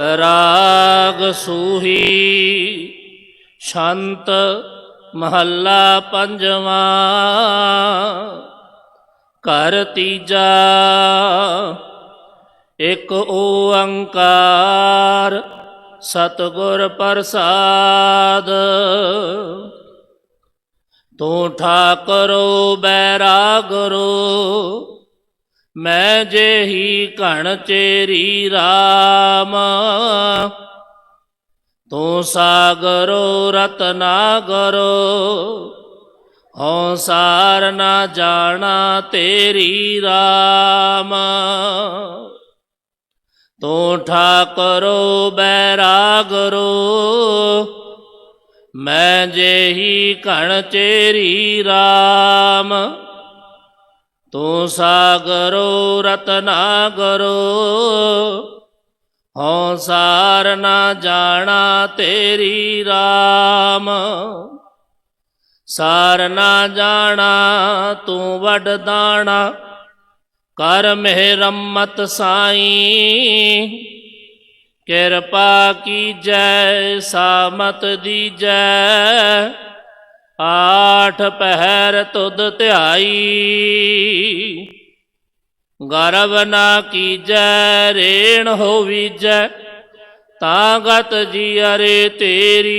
ਰਾਗ ਸੂਹੀ ਸ਼ਾਂਤ ਮਹੱਲਾ ਪੰਜਵਾਂ ਘਰ ਤੀਜਾ ਇੱਕ ਓੰਕਾਰ ਸਤਿਗੁਰ ਪ੍ਰਸਾਦ। ਤੂੰ ਠਾਕਰੋ ਬੈਰਾਗਰੋ ਮੈਂ ਜਿਹੀ ਘਣ ਚੇਰੀ RAM ਤੂੰ ਸਾਗਰੋ ਰਤਨਾਗਰੋ ਹਉ ਸਾਰ ਨਾ ਜਾਣਾ ਤੇਰੀ RAM ਤੂੰ ਠਾਕਰੋ ਬੈਰਾਗਰੋ, ਮੈਂ ਜਿਹੀ ਘਣ ਚੇਰੀ RAM ਤੂੰ ਸਾਗਰੋ, ਰਤਨਾਗਰੋ, ਹਉ ਸਾਰ ਨਾ ਜਾਣਾ ਤੇਰੀ RAM ਸਾਰ ਨਾ ਜਾਣਾ, ਤੂੰ ਵੱਡ ਦਾਣਾ, ਕਰ ਮਿਹਰਮਤ ਸਾਈ। ਕਿਰਪਾ ਕੀਜੈ, ਸਾਮਤ ਦੀਜੈ ਆਠ ਪਹਿਰ ਤੁਧ ਧਿਆਈ। ਗਰਵ ਨਾ ਕੀਜੈ, ਰੇਣ ਹੋਵੀਜੈ, ਤਾਂ ਗਤ ਜੀ ਅਰੇ ਤੇਰੀ।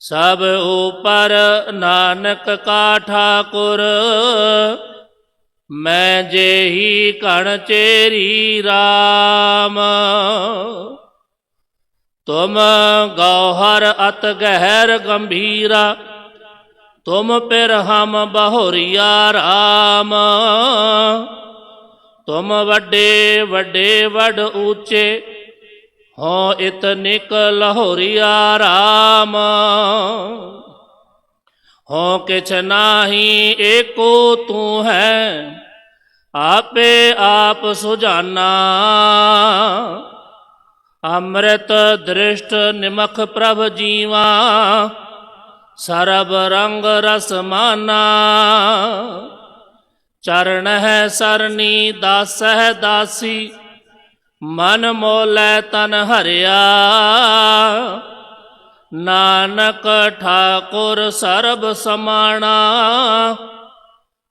ਸਭ ਉਪਰ ਨਾਨਕ ਕਾ ਠਾਕੁਰ, ਮੈਂ ਜੇਹੀ ਕਣ ਚੇਰੀ RAM ਤੁਮ ਗੌਹਰ ਅਤ ਗਹਿਰ ਗੰਭੀਰਾ, ਤੁਮ ਪਿਰ ਹਮ ਬਹੋਰੀਆ RAM ਤੁਮ ਵੱਡੇ ਵੱਡੇ ਵੱਡ ਉੱਚੇ ਹੋ ਇਤਨਿਕ ਲਹੋਰੀਆ RAM ਹੋ ਕਿਛ ਨਾਹੀ ਏਕੋ ਤੂੰ ਹੈ, ਆਪੇ ਆਪ ਸੁਜਾਨਾ। ਅੰਮ੍ਰਿਤ ਦ੍ਰਿਸ਼ਟ ਨਿਮਖ ਪ੍ਰਭ ਜੀਵਾ, ਸਰਬ ਰੰਗ ਰਸ ਮਾਨਾ। ਚਰਨ ਹੈ ਸਰਨੀ, ਦਾਸ ਹੈ ਦਾਸੀ, ਮਨ ਮੋਲੇ ਤਨ ਹਰਿਆ। ਨਾਨਕ ਠਾਕੁਰ ਸਰਬ ਸਮਾਣਾ,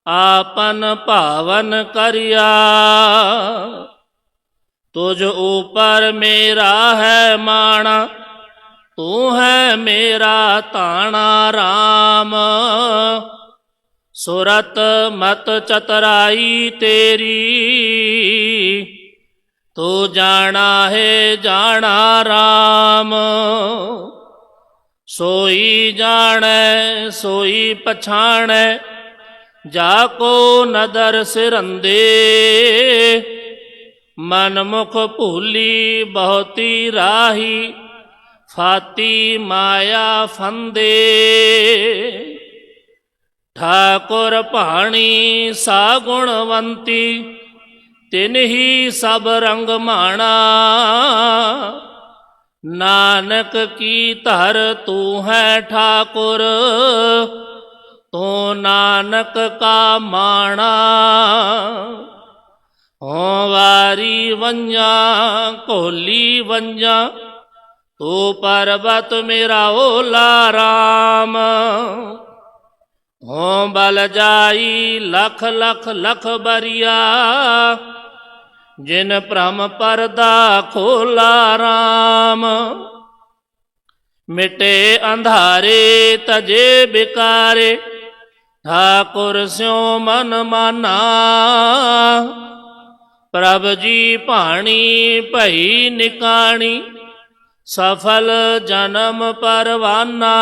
ਆਪਨ ਭਾਵਨ ਕਰਿਆ। ਤੁਝ ਉਪਰ ਮੇਰਾ ਹੈ ਮਾਣਾ, ਤੂੰ ਹੈ ਮੇਰਾ ਤਾਣਾ RAM ਸੁਰਤ ਮਤ ਚਤਰਾਈ ਤੇਰੀ, ਤੂੰ ਜਾਣਾ ਹੈ ਜਾਣਾ RAM ਸੋਈ ਜਾਣੈ, ਸੋਈ ਪਛਾਣੈ, ਜਾ ਕੋ ਨਦਰ ਸਿਰੰਦੇ। ਮਨ ਮੁਖ ਭੂਲੀ ਬਹੁਤੀ ਰਾਹੀ, ਫਾਤੀ ਮਾਇਆ ਫੰਦੇ। ਠਾਕੁਰ ਭਾਣੀ ਸਾ ਗੁਣਵੰਤੀ ਤਿਨ ਹੀ ਸਭ ਰੰਗ ਮਾਣਾ। ਨਾਨਕ ਕੀ ਧਰ ਤੂੰ ਹੈ ਠਾਕੁਰ, ਤੂੰ ਨਾਨਕ ਕਾ ਮਾਣਾ। ਹੋ ਵਾਰੀ ਵੰਜਾ ਕੋਲੀ ਵੰਜਾ ਤੂੰ ਪਰਬਤ ਮੇਰਾ ਓਲਾ ਰਾਮ। ਹੋ ਬਲ ਜਾਈ ਲਖ ਲਖ ਲਖ ਬਰੀਆ, ਜਿਨ ਭ੍ਰਮ ਪਰਦਾ ਖੋਲਾ ਰਾਮ। ਮਿਟੇ ਅੰਧਾਰੇ ਤਜੇ ਬਿਕਾਰੇ, ਠਾਕੁਰ ਸਿਉ ਮਨ ਮਾਨਾ। ਪ੍ਰਭ ਜੀ ਭਾਣੀ ਭਈ ਨਿਕਾਣੀ, ਸਫਲ ਜਨਮ ਪਰਵਾਨਾ।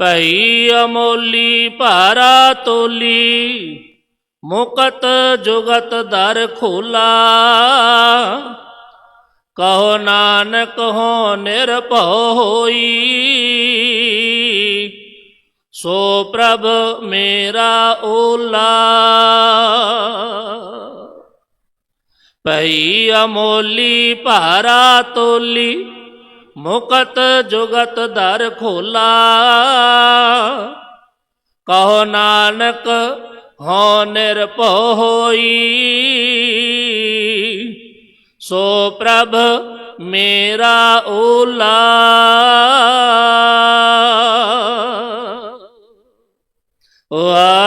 ਭਈ ਅਮੋਲੀ ਭਾਰਾ ਤੋਲੀ, ਮੁਕਤ ਜੁਗਤ ਦਰ ਖੋਲਾ। ਕਹੋ ਨਾਨਕ ਹੋ ਨਿਰਭਉ ਹੋਈ ਸੋ ਪ੍ਰਭ ਮੇਰਾ ਓਲਾ। ਪਈ ਅਮੋਲੀ ਭਾਰਾ ਤੋਲੀ, ਮੁਕਤ ਜੁਗਤ ਦਰ ਖੋਲਾ। ਕਹੋ ਨਾਨਕ, ਹਉ ਨਿਰਭਉ ਹੋਈ ਸੋ ਪ੍ਰਭ ਮੇਰਾ ਓਲਾ।